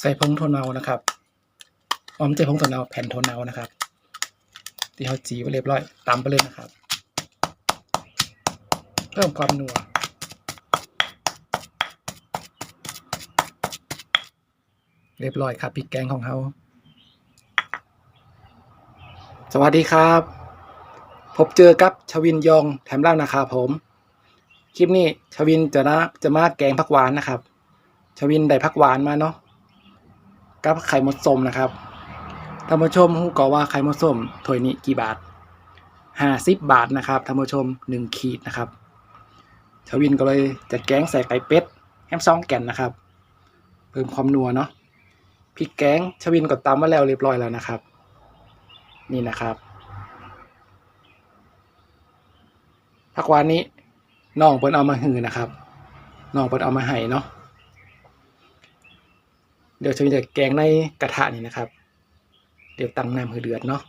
ใส่ผงโทนเนานะครับออมใจผงโทนเนาแผ่นโทนเนานะครับที่เขาจีไว้เรียบร้อยตามไปเลยนะครับ เพิ่มความนัวเรียบร้อยครับพริกแกงของเขาสวัสดีครับ พบเจอกับชวินยองแถมเล่านะครับผม คลิปนี้ชวินจะนะจะมาแกงผักหวานนะครับ ชวินได้ผักหวานมาเนาะ กับไข่มดส้มนะครับท่านผู้ชมฮู้ก็ว่าไข่มดส้มถ้วยนี้กี่บาทห้าสิบบาทนะครับท่านผู้ชมหนึ่งขีดนะครับชวินก็เลยจัดแกงใส่ไก่เป็ดแฮมซองแก่นนะครับ เพิ่มความนัวเนาะพริกแกงชวินก็ตำมาแล้วเรียบร้อยแล้วนะครับ นี่นะครับผักหวานนี้น้องเปิ้นเอามาหือนะครับน้องเปิ้นเอามาให้เนาะ เดี๋ยวจะมีแต่แกงในกระทะนี่นะครับ เดี๋ยวตั้งน้ำให้เดือดเนาะ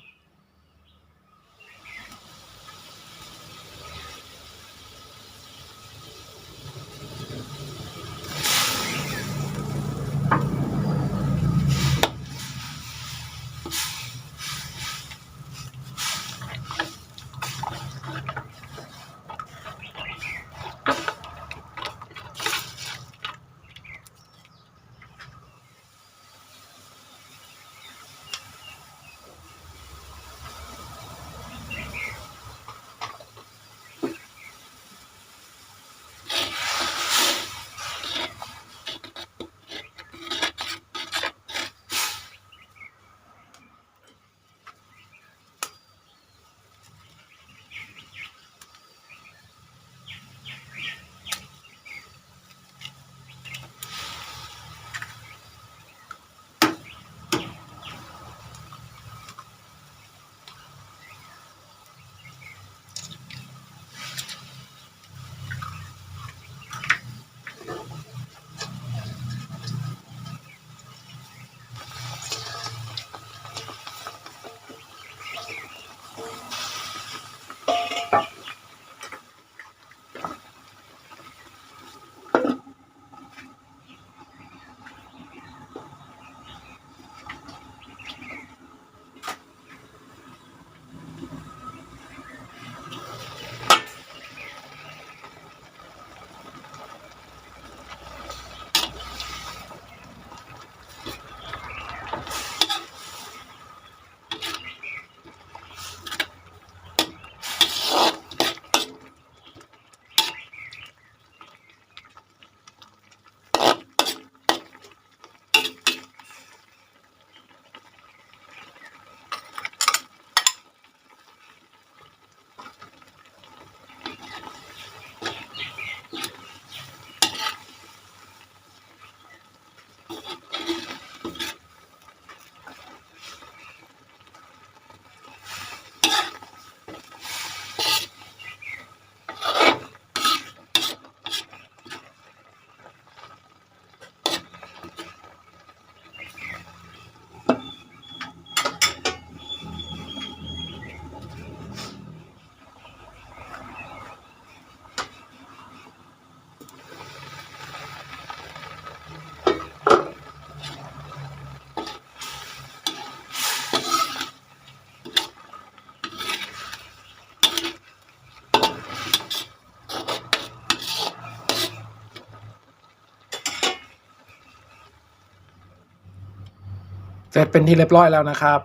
เสร็จเป็นที่เรียบร้อยแล้วนะครับ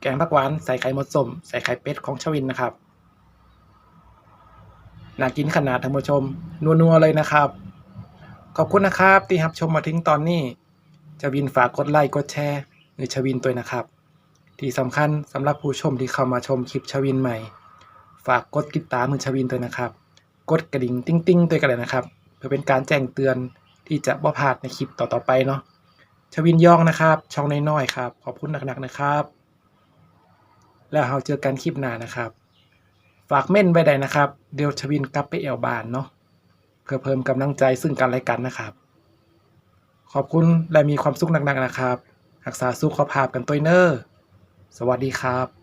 แกงผักหวานใส่ไข่มดส้มใส่ไข่เป็ดของชวินนะครับน่ากินขนาดท่านผู้ชม นัวๆเลยนะครับ ขอบคุณนะครับ ที่รับชมมาถึงตอนนี้ชวินฝากกดไลค์กดแชร์หรือชวินตัวนะครับ ที่สำคัญสำหรับผู้ชมที่เข้ามาชมคลิปชวินใหม่ ฝากกดติดตามมือชวินตัวนะครับ กดกระดิ่งติ้งๆด้วกันเลยนะครับ เพื่อเป็นการแจ้งเตือนที่จะบ่พลาดในคลิปต่อๆไปเนาะ ชวินย่องนะครับ ช่องน้อยๆครับ ขอบคุณหนักๆนะครับ แล้วเราเจอกันคลิปหน้านะครับ ฝากเม่นไว้ได้นะครับ เดี๋ยวชวินกลับไปเอวบานเนาะเพื่อเพิ่มกำลังใจซึ่งกันและกันนะครับ ขอบคุณและมีความสุขหนักๆนะครับ รักษาสุขภาพกันตัวเนอร์ สวัสดีครับ